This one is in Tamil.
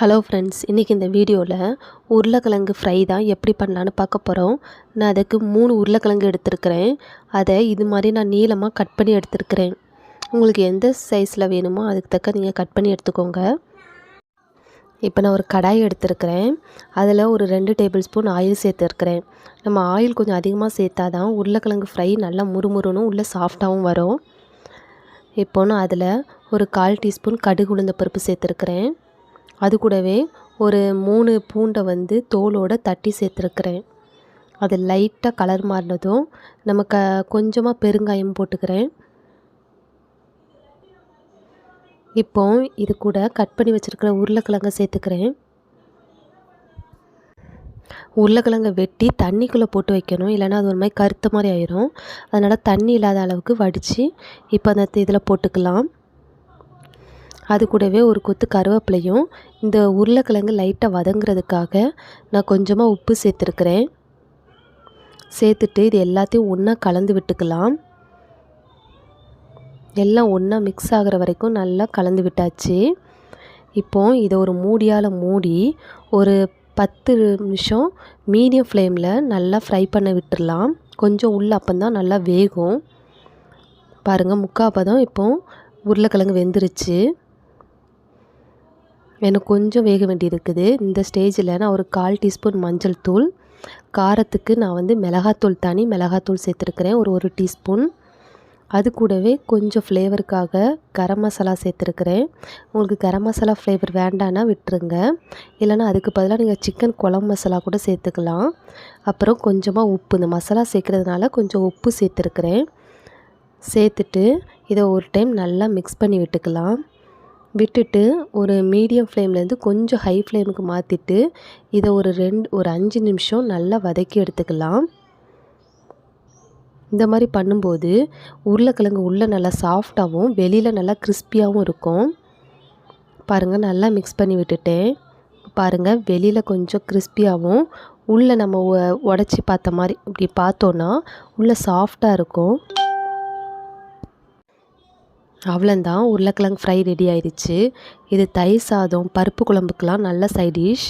ஹலோ ஃப்ரெண்ட்ஸ் இன்றைக்கி இந்த வீடியோவில் உருளைக்கிழங்கு ஃப்ரை தான் எப்படி பண்ணலான்னு பார்க்க போகிறோம் நான் அதுக்கு மூணு உருளைக்கிழங்கு எடுத்துருக்கிறேன். அதை இது மாதிரி நான் நீளமாக கட் பண்ணி எடுத்துருக்கிறேன். உங்களுக்கு எந்த சைஸில் வேணுமோ அதுக்கு தக்க நீங்கள் கட் பண்ணி எடுத்துக்கோங்க. இப்போ நான் ஒரு கடாய் எடுத்துருக்கிறேன். அதில் ஒரு ரெண்டு டேபிள் ஸ்பூன் ஆயில் சேர்த்துருக்கிறேன். நம்ம ஆயில் கொஞ்சம் அதிகமாக சேர்த்தா தான் உருளைக்கிழங்கு ஃப்ரை நல்லா முறுமுறுன்னு உள்ளே சாஃப்டாகவும் வரும். இப்போ நான் அதில் ஒரு கால் டீஸ்பூன் கடுகு உளுந்த பருப்பு சேர்த்துருக்கிறேன். அது கூடவே ஒரு மூணு பூண்டை வந்து தோலோடு தட்டி சேர்த்துருக்குறேன். அது லைட்டாக கலர் மாறினதும் நம்ம க கொஞ்சமாக பெருங்காயம் போட்டுக்கிறேன். இப்போ இது கூட கட் பண்ணி வச்சுருக்கிற உருளைக்கிழங்கை சேர்த்துக்கிறேன். உருளைக்கிழங்கை வெட்டி தண்ணிக்குள்ளே போட்டு வைக்கணும். இல்லைனா அது ஒரு மாதிரி கருத்த மாதிரி ஆயிரும். அதனால் தண்ணி இல்லாத அளவுக்கு வடித்து இப்போ அந்த இதில் போட்டுக்கலாம். அது கூடவே ஒரு கொத்து கருவேப்பிலையும் இந்த உருளைக்கிழங்கு லைட்டாக வதங்குறதுக்காக நான் கொஞ்சமாக உப்பு சேர்த்துருக்குறேன். சேர்த்துட்டு இது எல்லாத்தையும் ஒன்றா கலந்து விட்டுக்கலாம். எல்லாம் ஒன்றா மிக்ஸ் ஆகிற வரைக்கும் நல்லா கலந்து விட்டாச்சு. இப்போ இதை ஒரு மூடியால் மூடி ஒரு பத்து நிமிஷம் மீடியம் ஃப்ளேமில் நல்லா ஃப்ரை பண்ண விட்டுடலாம் கொஞ்சம் உள்ளே அப்போந்தான் நல்லா வேகும். பாருங்கள் முக்கால் பதம் இப்போ உருளைக்கிழங்கு வெந்துருச்சு. எனக்கு கொஞ்சம் வேக வேண்டி இருக்குது இந்த ஸ்டேஜில் நான் ஒரு கால் டீஸ்பூன் மஞ்சள் தூள் காரத்துக்கு நான் வந்து மிளகாத்தூள் தனி மிளகாத்தூள் சேர்த்துருக்குறேன் ஒரு ஒரு டீஸ்பூன். அது கூடவே கொஞ்சம் ஃப்ளேவருக்காக கரம் மசாலா சேர்த்துருக்குறேன். உங்களுக்கு கரம் மசாலா ஃப்ளேவர் வேண்டான்னா விட்டுருங்க. இல்லைனா அதுக்கு பதிலாக நீங்கள் சிக்கன் குழம்பு மசாலா கூட சேர்த்துக்கலாம். அப்புறம் கொஞ்சமாக உப்பு இந்த மசாலா சேர்க்குறதுனால கொஞ்சம் உப்பு சேர்த்துருக்குறேன். சேர்த்துட்டு இதை ஒரு டைம் நல்லா மிக்ஸ் பண்ணி விட்டுக்கலாம். விட்டுட்டு ஒரு மீடியம் ஃப்ளேம்லேருந்து கொஞ்சம் ஹை ஃப்ளேமுக்கு மாற்றிட்டு இதை ஒரு ரெண்டு ஒரு அஞ்சு நிமிஷம் நல்லா வதக்கி எடுத்துக்கலாம். இந்த மாதிரி பண்ணும்போது உருளைக்கிழங்கு உள்ளே நல்லா சாஃப்டாகவும் வெளியில் நல்லா கிறிஸ்பியாகவும் இருக்கும். பாருங்கள் நல்லா மிக்ஸ் பண்ணி விட்டுட்டேன். பாருங்கள் வெளியில் கொஞ்சம் கிறிஸ்பியாகவும் உள்ளே நம்ம உடச்சி பார்த்த மாதிரி இப்படி பார்த்தோன்னா உள்ளே சாஃப்டாக இருக்கும். அவ்வளோந்தான். உருளைக்கிழங்கு ஃப்ரை ரெடி ஆயிடுச்சு. இது தயிர் சாதம் பருப்பு குழம்புக்கெலாம் நல்ல சைட் டிஷ்